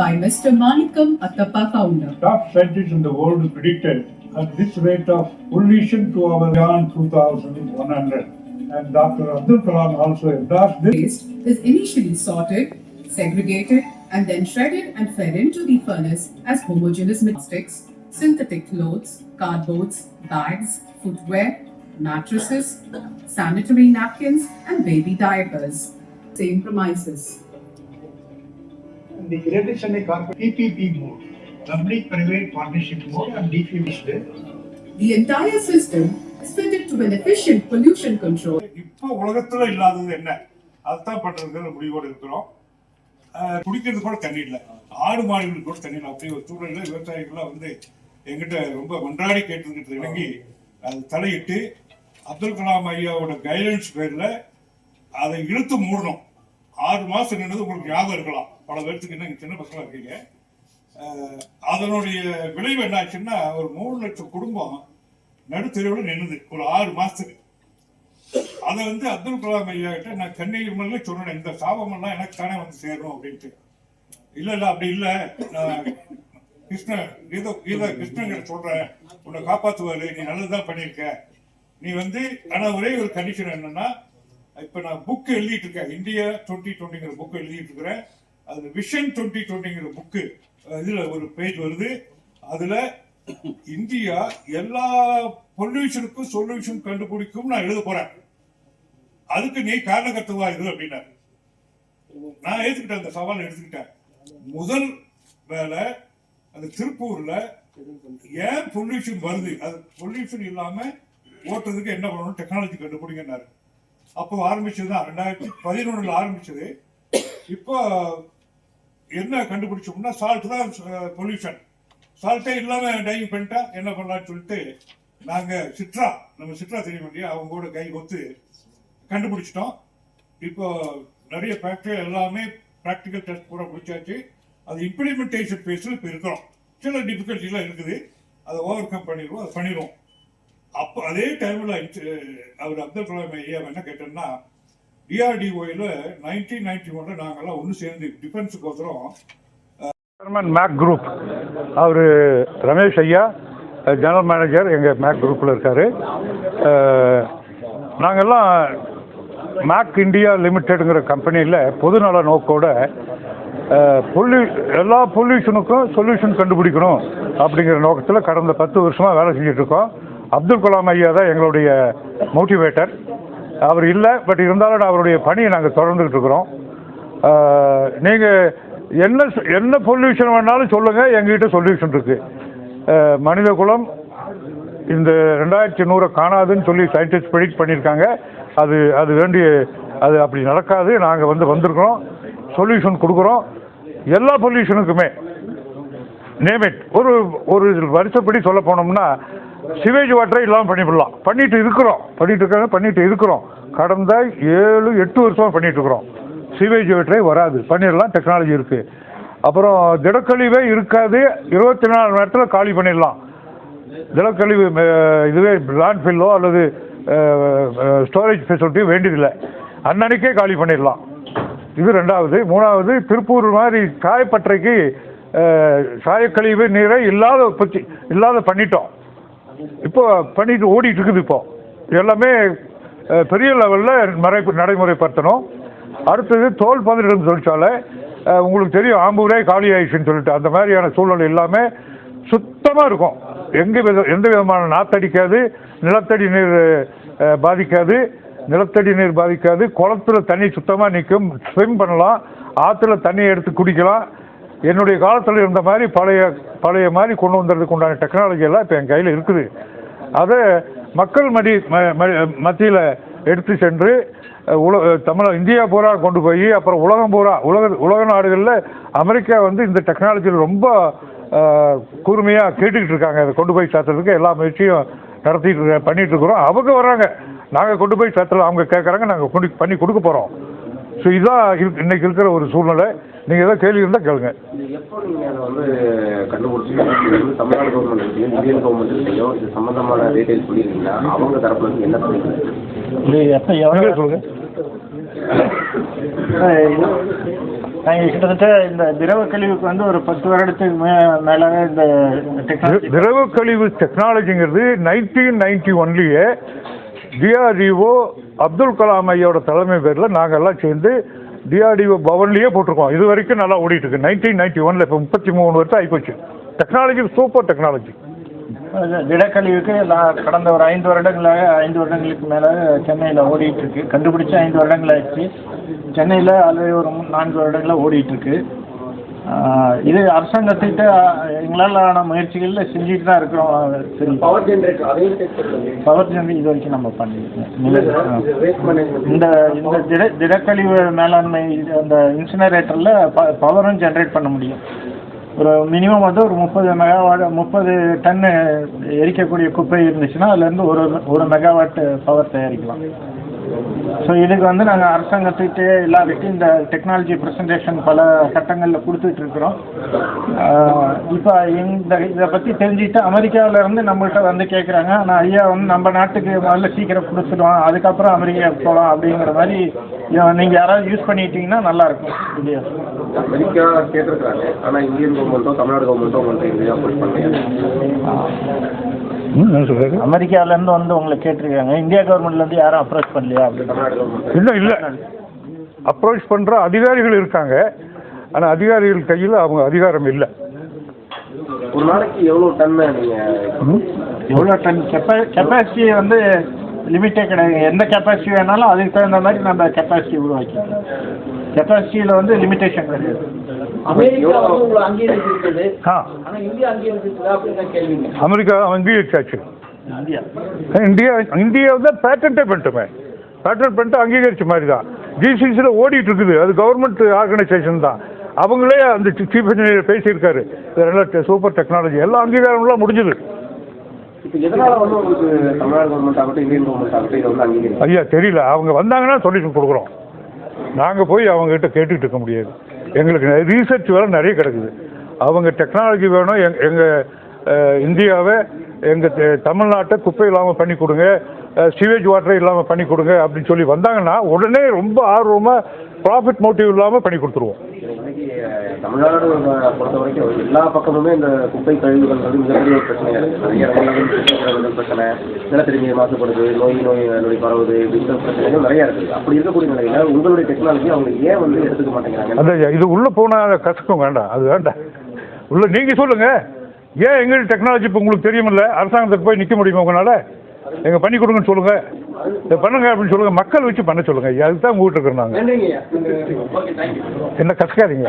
by Mr. Manikam Attappa Founder. top scientists in the world predicted at this rate of pollution to our beyond 2100. And Dr. Abdul Kalam also endorsed this. Waste is initially sorted, segregated, and then shredded and fed into the furnace as homogeneous plastics, synthetic clothes, cardboards, bags, footwear, mattresses, sanitary napkins, and baby diapers. Same premises. The Greater Chennai Corporate PPP mode, public-private partnership mode and definished. The entire system is fitted to an efficient pollution control. இப்போ உலகத்துல இல்லாதது என்ன? அதுதான் பண்றதுங்கிற முடிவோடு இருக்கிறோம். குடிக்கிறது கூட தண்ணி இல்லை. ஆடு மாடுகளுக்கு கூட தண்ணி இல்லை. அப்படி ஒரு சூழல்ல விவசாயிகள்லாம் வந்து எங்கிட்ட ரொம்ப மன்றாடி கேட்டுக்கிட்டு இணங்கி அது தலையிட்டு அப்துல் கலாம் ஐயாவோட கைடன்ஸ் பேர்ல அதை இழுத்து மூடணும். ஆறு மாசம் நின்றது உங்களுக்கு ஞாபகம் இருக்கலாம். பல பேர்த்துக்கு என்ன சின்ன பசங்களா இருக்கீங்க. அதனுடைய விளைவு என்னாச்சுன்னா ஒரு மூணு லட்சம் குடும்பம் நடுத்தெருவில் நின்றுது ஒரு ஆறு மாசத்துக்கு. அதை வந்து அப்துல் கலாம் ஐயா கிட்ட நான் கன்னியாகுமரியில சொன்னேன் இந்த சாபம் எல்லாம் எனக்கு தானே வந்து சேரும் அப்படின்ட்டு. இல்ல இல்ல அப்படி இல்லை. நான் கிருஷ்ண கீதா கீதா கிருஷ்ணங்கிட்ட சொல்கிறேன் சொல்றேன் உன்னை காப்பாத்துவாரு நீ நல்லதுதான் பண்ணியிருக்க. நீ வந்து ஆனா ஒரே ஒரு கண்டிஷன் என்னன்னா இப்ப நான் புக் எழுதிட்டு இருக்கேன் இந்தியா டுவெண்ட்டி டுவெண்ட்டிங்கிற புக் எழுதிட்டு இருக்கிறேன். அதில் விஷன் டுவெண்ட்டி டுவெண்ட்டிங்கிற புக்கு இதில் ஒரு பேஜ் வருது. அதில் இந்தியா எல்லா பொல்யூஷனுக்கும் சொல்யூஷன் கண்டுபிடிக்கும் நான் எழுத போறேன். அதுக்கு நீ காரணகத்துவா இது அப்படின்னாரு. நான் ஏத்துக்கிட்டேன் அந்த சவால் எடுத்துக்கிட்டேன். முதல் வேலை அந்த திருப்பூர்ல ஏன் பொல்யூஷன் வருது? அது பொல்யூஷன் இல்லாம ஓட்டுறதுக்கு என்ன பண்ணணும்? டெக்னாலஜி கண்டுபிடிங்கன்னாரு. அப்போ ஆரம்பிச்சது தான் ரெண்டாயிரத்தி பதினொன்னுல ஆரம்பிச்சது. இப்போ என்ன கண்டுபிடிச்சோம்னா சால்ட் தான் பொல்யூஷன் சால்ட்டே இல்லாமல் டைவிங் பண்ணிட்டா என்ன பண்ணலாம்னு சொல்லிட்டு நாங்கள் சிட்ரா நம்ம சிட்ரா தெரியும் இல்லையா? அவங்க கூட கை ஒத்து கண்டுபிடிச்சிட்டோம். இப்போ நிறைய ஃபேக்டரி எல்லாமே ப்ராக்டிக்கல் டெஸ்ட் பூரா முடிச்சாச்சு. அது இம்ப்ளிமெண்டேஷன் ஃபேஸில் இப்போ இருக்கிறோம். சில டிஃபிகல்ட்டிலாம் இருக்குது. அதை ஓவர் கம் பண்ணிடுவோம் அதை பண்ணிடுவோம். அப்போ அதே டைமில் அவர் அப்துல் கலாம் ஐயா என்ன கேட்டோம்னா டிஆர்டிஓயில் நைன்டீன் நைன்டி ஒன்ல நாங்கள்லாம் ஒன்று சேர்ந்து டிஃபென்ஸுக்கோசரம் சேர்மன் மேக் குரூப் அவர் ரமேஷ் ஐயா ஜெனரல் மேனேஜர் எங்கள் மேக் குரூப்பில் இருக்கார். நாங்கள்லாம் மேக் இந்தியா லிமிட்டெடுங்கிற கம்பெனியில் பொதுநல நோக்கோட பொல்யூ எல்லா பொல்யூஷனுக்கும் சொல்யூஷன் கண்டுபிடிக்கணும் அப்படிங்கிற நோக்கத்தில் கடந்த பத்து வருஷமாக வேலை செஞ்சிட்ருக்கோம் அப்துல் கலாம் ஐயா தான் எங்களுடைய மோட்டிவேட்டர் அவர் இல்லை பட் இருந்தாலும் அவருடைய பணியை நாங்கள் தொடர்ந்துக்கிட்டு இருக்கிறோம். நீங்கள் என்ன என்ன சொல்யூஷன் வேணாலும் சொல்லுங்கள் எங்ககிட்ட சொல்யூஷன் இருக்குது மனித குலம் இந்த ரெண்டாயிரத்தி நூறை காணாதுன்னு சொல்லி சயின்டிஸ்ட் ப்ரெடிக்ட் பண்ணியிருக்காங்க. அது அது வேண்டிய அது அப்படி நடக்காது. நாங்கள் வந்து வந்திருக்கிறோம். சொல்யூஷன் கொடுக்குறோம். எல்லா பொல்யூஷனுக்குமே நேமிட் ஒரு ஒரு வருஷப்படி சொல்ல போனோம்னா சிவேஜ் வாட்டரை இல்லாமல் பண்ணிவிடலாம் பண்ணிட்டு இருக்கிறோம். பண்ணிட்டு இருக்காங்க பண்ணிட்டு இருக்கிறோம். கடந்த ஏழு எட்டு வருஷமாக பண்ணிட்டு இருக்கிறோம். சிவேஜ் வாட்டரே வராது. பண்ணிடலாம் டெக்னாலஜி இருக்கு. அப்புறம் திடக்கழிவே இருக்காது. இருபத்தி நாலு மணி நேரத்தில் காலி பண்ணிடலாம். திடக்கழிவு இதுவே லேண்ட்ஃபில்லோ அல்லது ஸ்டோரேஜ் ஃபெசிலிட்டியோ வேண்டியதில்லை. அன்னன்னைக்கே காலி பண்ணிடலாம். இது ரெண்டாவது. மூணாவது திருப்பூர் மாதிரி சாயப்பட்டறைக்கு சாயக்கழிவு நீரை இல்லாத பற்றி இல்லாத பண்ணிட்டோம். இப்போ பண்ணிட்டு ஓடிட்டு இருக்குது இப்போ. எல்லாமே பெரிய லெவலில் மறை நடைமுறைப்படுத்தணும். அடுத்தது தோல் பதனிடும் தொழிற்சாலை உங்களுக்கு தெரியும் ஆம்பூரே காலி ஆயிடுச்சுன்னு சொல்லிட்டு அந்த மாதிரியான சூழ்நிலை எல்லாமே சுத்தமாக இருக்கும். எங்கே வித எந்த விதமான நாத்தடிக்காது நிலத்தடி நீர் பாதிக்காது நிலத்தடி நீர் பாதிக்காது. குளத்துல தண்ணி சுத்தமாக நிற்கும் ஸ்விம் பண்ணலாம். ஆற்றுல தண்ணி எடுத்து குடிக்கலாம். என்னுடைய காலத்தில் இருந்த மாதிரி பழைய பழைய மாதிரி கொண்டு வந்ததுக்கு உண்டான டெக்னாலஜி எல்லாம் இப்போ என் கையில் இருக்குது. அதை மக்கள் மடி மத்தியில் எடுத்து சென்று உல அஹ், தமிழ இந்தியா பூரா கொண்டு போய் அப்புறம் உலகம் பூரா உலக உலக நாடுகளில் அமெரிக்கா வந்து இந்த டெக்னாலஜியில் ரொம்ப கூர்மையாக கேட்டுக்கிட்டு இருக்காங்க. அதை கொண்டு போய் சேர்த்துறதுக்கு எல்லா முயற்சியும் நடத்திட்டு இருக்க- பண்ணிட்டு இருக்கிறோம். அவங்க வர்றாங்க. நாங்கள் கொண்டு போய் சேர்த்துல. அவங்க கேட்குறாங்க நாங்கள் கொண்டு பண்ணி கொடுக்க போகிறோம் ஸோ இதுதான் இன்னைக்கு இருக்கிற ஒரு சூழ்நிலை. நீங்கள் ஏதாவது கேள்வி இருந்தால் கேளுங்க. இது எப்போ நீங்கள் அதை வந்து வந்து தமிழ்நாடு கவர்மெண்ட் இருக்கு இந்தியன் கவர்மெண்ட் இருக்கையும் இது சம்மந்தமான டீட்டெயில்ஸ் சொல்லியிருக்கீங்களா அவங்க தரப்புல இருந்து என்ன சொல்லியிருக்காங்க நீங்களே நாங்கள் கிட்டத்தட்ட இந்த திரவ கழிவுக்கு வந்து ஒரு பத்து வருடத்துக்கு மே மேலாக இந்த டெக்னாலஜி திரவ கழிவு டெக்னாலஜிங்கிறது நைன்டீன் நைன்டி ஒன்லேயே டிஆர்டிஓ அப்துல் கலாம் ஐயோட தலைமை பேரில் நாங்கள்லாம் சேர்ந்து டிஆர்டிஓ பவன்லேயே போட்டிருக்கோம். இது வரைக்கும் நல்லா ஓடிட்டு இருக்கு. நைன்டீன் நைன்டி ஒனில் இப்போ முப்பத்தி மூணு வருஷம் ஆகிப்போச்சு டெக்னாலஜி சூப்பர் டெக்னாலஜி திடக்கழிவுக்கு நான் கடந்த ஒரு ஐந்து வருடங்களாக ஐந்து வருடங்களுக்கு மேலே சென்னையில் ஓடிட்டு இருக்கு. ஐந்து வருடங்கள் ஆயிடுச்சு. சென்னையில் ஆல்ரெடி ஒரு நான்கு வருடங்களாக ஓடிட்டு இருக்கு. இது அரசாங்கத்திட்ட எங்களால் ஆன முயற்சிகளில் செஞ்சுட்டு தான் இருக்கிறோம். சரி. பவர் ஜென்ரேட்டர் அதையும் டெஸ்ட் பண்ணுங்க பவர் ஜெனரேட் இது வரைக்கும் நம்ம பண்ணியிருக்கோம். இந்த இந்த திட திடக்கழிவு மேலாண்மை அந்த இன்சினரேட்டரில் ப பவரும் ஜென்ரேட் பண்ண முடியும். ஒரு மினிமம் வந்து ஒரு முப்பது மெகாவாட் முப்பது டன்னு எரிக்கக்கூடிய குப்பை இருந்துச்சுன்னா அதுலேருந்து ஒரு ஒரு மெகாவாட் பவர் தயாரிக்கலாம். ஸோ இதுக்கு வந்து நாங்கள் அரசாங்கத்துக்கு எல்லாருக்கும் இந்த டெக்னாலஜி ப்ரெசன்டேஷன் பல கட்டங்களில் கொடுத்துட்டு இருக்கிறோம் இப்போ இந்த இதை பற்றி தெரிஞ்சுக்கிட்டு அமெரிக்காவில் இருந்து நம்மள்கிட்ட வந்து கேட்குறாங்க ஆனால் ஐயா வந்து நம்ம நாட்டுக்கு முதல்ல சீக்கிரம் கொடுத்துடுவோம் அதுக்கப்புறம் அமெரிக்கா போகலாம் அப்படிங்கிற மாதிரி நீங்கள் யாராவது யூஸ் பண்ணிட்டீங்கன்னா நல்லாயிருக்கும் இல்லையா? அமெரிக்கா கேட்டிருக்காங்க ஆனா இந்தியன் கவர்மெண்ட்டோ தமிழ்நாடு கவர்மெண்ட்டோ உங்கள்கிட்ட எங்கேயும் அப்ரோச் பண்ணலையா? அமெரிக்காவிலேருந்து வந்து உங்களை கேட்டிருக்காங்க. இந்தியா கவர்மெண்ட்லேருந்து யாரும் அப்ரோச் பண்ணலையா அப்படின்னு. இன்னும் இல்லை அப்ரோச் பண்ணுற அதிகாரிகள் இருக்காங்க. ஆனால் அதிகாரிகள் கையில் அவங்க அதிகாரம் இல்லை. ஒரு நாளைக்கு எவ்வளவு டன்னு நீங்க எவ்வளோ டன் கெப்பா கெப்பாசிட்டி வந்து லிமிட்டே கிடையாது. எந்த கெப்பாசிட்டி வேணாலும் அதுக்கு தகுந்த மாதிரி நம்ம கெப்பாசிட்டி உருவாக்கிக்கலாம். கெப்பாசிட்டியில் வந்து லிமிட்டேஷன் கிடையாது அமெரிக்கா வந்து அங்கீகரிச்சாச்சு. இந்தியா. இந்தியா இந்தியா தான் பேட்டன்ட்டே பண்ணிட்டோமே. பேட்டன் பண்ணிட்டு அங்கீகரிச்ச மாதிரி தான் ஜிசிசியில் ஓடிட்டு இருக்குது அது கவர்மெண்ட் ஆர்கனைசேஷன் தான். அவங்களே அந்த சீஃப் இன்ஜினியர் பேசியிருக்காரு. இதெல்லாம் சூப்பர் டெக்னாலஜி எல்லாம் அங்கீகாரம்லாம் முடிஞ்சுது. வந்து வந்து ஐயா தெரியல. அவங்க வந்தாங்கன்னா சொல்யூஷன் கொடுக்குறோம். நாங்கள் போய் அவங்ககிட்ட கேட்டுக்கிட்டு இருக்க முடியாது. எங்களுக்கு ரீசர்ச் வேலை நிறைய கிடக்குது. அவங்க டெக்னாலஜி வேணும் எங் எங்கள் இந்தியாவை எங்கள் தமிழ்நாட்டை குப்பை இல்லாமல் பண்ணி கொடுங்க சிவேஜ் வாட்டரை இல்லாமல் பண்ணி கொடுங்க அப்படின்னு சொல்லி வந்தாங்கன்னா உடனே ரொம்ப ஆர்வமாக ப்ராஃபிட் மோட்டிவ் இல்லாமல் பண்ணி கொடுத்துருவோம். தமிழ்நாடு பொறுத்த வரைக்கும் எல்லா பக்கமுமே இந்த குப்பை கழிவுகள் வந்து மிகப்பெரிய ஒரு பிரச்சனையாக இருக்குது நிறைய பிரச்சனை நிலத்தடி நீர் மாசுபடுது நோய் நோய் நோய் பரவுது இப்படிங்கிற பிரச்சனைகள் நிறைய இருக்குது அப்படி இருக்கக்கூடிய நிலையில உங்களுடைய டெக்னாலஜி அவங்க ஏன் வந்து எடுத்துக்க மாட்டேங்கிறாங்க? அந்த இது உள்ளே போனால் கசக்கும் வேண்டாம். அது வேண்டாம். உள்ள நீங்கள் சொல்லுங்கள் ஏன் எங்கள் டெக்னாலஜி இப்போ உங்களுக்கு தெரியுமில்ல? அரசாங்கத்துக்கு போய் நிற்க முடியுமா உங்களால்? எங்கள் பண்ணி கொடுங்கன்னு சொல்லுங்கள் பண்ணுங்க அப்படின்னு சொல்லுங்கள் மக்கள் வச்சு பண்ண சொல்லுங்கள் அதுக்கு தான் உங்கள்கிட்ட இருக்கிறோம் நாங்கள் என்ன கசக்காதீங்க.